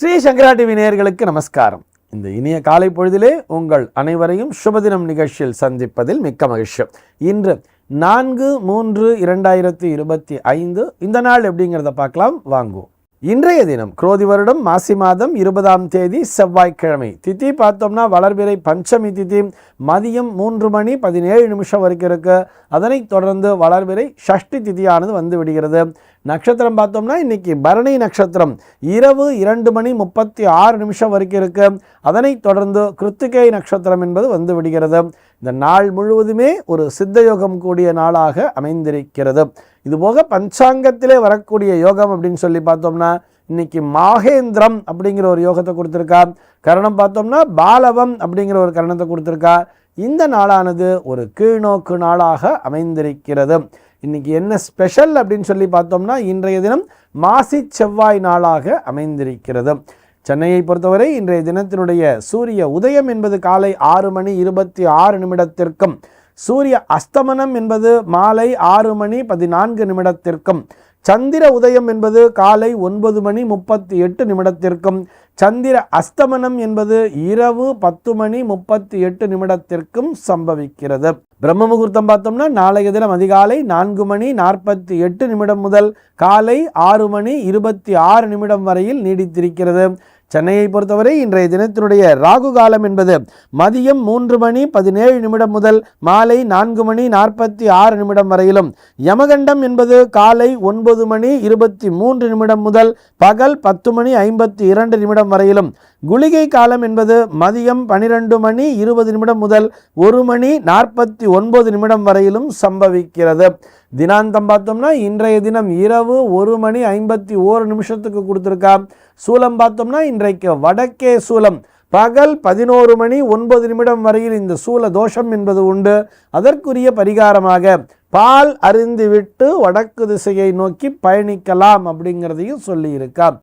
ஸ்ரீ சங்கரா TV நேயர்களுக்கு நமஸ்காரம். இந்த இனிய காலை பொழுதிலே உங்கள் அனைவரையும் சுபதினம் நிகழ்ச்சியில் சந்திப்பதில் மிக்க மகிழ்ச்சி. இன்று நான்கு மூன்று இரண்டாயிரத்தி இருபத்தி ஐந்து இந்த நாள் எப்படிங்கிறத பார்க்கலாம் வாங்குவோம். இன்றைய தினம் குரோதி வருடம் மாசி மாதம் இருபதாம் தேதி செவ்வாய்க்கிழமை. திதி பார்த்தோம்னா வளர்பிறை பஞ்சமி திதி மதியம் மூன்று மணி பதினேழு நிமிஷம் வரைக்கும் இருக்கு. அதனைத் தொடர்ந்து வளர்பிறை ஷஷ்டி திதியானது வந்து விடுகிறது. நட்சத்திரம் பார்த்தோம்னா இன்னைக்கு பரணி நட்சத்திரம். இரவு இரண்டு மணி முப்பத்தி ஆறு நிமிஷம் வரைக்கும் இருக்கு. அதனைத் தொடர்ந்து கிருத்திகை நட்சத்திரம் என்பது வந்து விடுகிறது. இந்த நாள் முழுவதுமே ஒரு சித்த யோகம் கூடிய நாளாக அமைந்திருக்கிறது. இதுபோக பஞ்சாங்கத்திலே வரக்கூடிய யோகம் அப்படின்னு சொல்லி பார்த்தோம்னா இன்னைக்கு மாகேந்திரம் அப்படிங்கிற ஒரு யோகத்தை கொடுத்துருக்கா. கரணம் பார்த்தோம்னா பாலவம் அப்படிங்கிற ஒரு கரணத்தை கொடுத்துருக்கா. இந்த நாளானது ஒரு கீழ்நோக்கு நாளாக அமைந்திருக்கிறது. இன்னைக்கு என்ன ஸ்பெஷல் அப்படின்னு சொல்லி பார்த்தோம்னா இன்றைய தினம் மாசி செவ்வாய் நாளாக அமைந்திருக்கிறது. சென்னையை பொறுத்தவரை இன்றைய தினத்தினுடைய சூரிய உதயம் என்பது காலை ஆறு மணி இருபத்தி ஆறு நிமிடத்திற்கும் சூரிய அஸ்தமனம் என்பது மாலை ஆறு மணி பதினான்கு நிமிடத்திற்கும் சந்திர உதயம் என்பது காலை ஒன்பது மணி முப்பத்தி எட்டு நிமிடத்திற்கும் சந்திர அஸ்தமனம் என்பது இரவு பத்து மணி முப்பத்தி எட்டு நிமிடத்திற்கும் சம்பவிக்கிறது. பிரம்ம முகூர்த்தம் பார்த்தோம்னா நாளைய தினம் அதிகாலை நான்கு மணி நாற்பத்தி எட்டு நிமிடம் முதல் காலை ஆறு மணி இருபத்தி ஆறு நிமிடம் வரையில் நீடித்திருக்கிறது. சென்னையை பொறுத்தவரை இன்றைய தினத்தினுடைய ராகு காலம் என்பது மதியம் மூன்று மணி பதினேழு நிமிடம் முதல் மாலை நான்கு மணி நாற்பத்தி ஆறு நிமிடம் வரையிலும். யமகண்டம் என்பது காலை ஒன்பது மணி இருபத்தி மூன்று நிமிடம் முதல் பகல் பத்து மணி ஐம்பத்தி இரண்டு நிமிடம் வரையிலும். குளிகை காலம் என்பது மதியம் பனிரெண்டு மணி இருபது நிமிடம் முதல் ஒரு மணி நாற்பத்தி ஒன்பது நிமிடம் வரையிலும் சம்பவிக்கிறது. தினாந்தம் பார்த்தோம்னா இன்றைய தினம் இரவு ஒரு மணி ஐம்பத்தி ஓரு நிமிஷத்துக்கு கொடுத்துருக்கா. சூலம் பார்த்தோம்னா இன்றைக்கு வடக்கே சூலம். பகல் பதினோரு மணி ஒன்பது நிமிடம் வரையில் இந்த சூல தோஷம் என்பது உண்டு. அதற்குரிய பரிகாரமாக பால் அறிந்துவிட்டு வடக்கு திசையை நோக்கி பயணிக்கலாம் அப்படிங்கிறதையும் சொல்லியிருக்கான்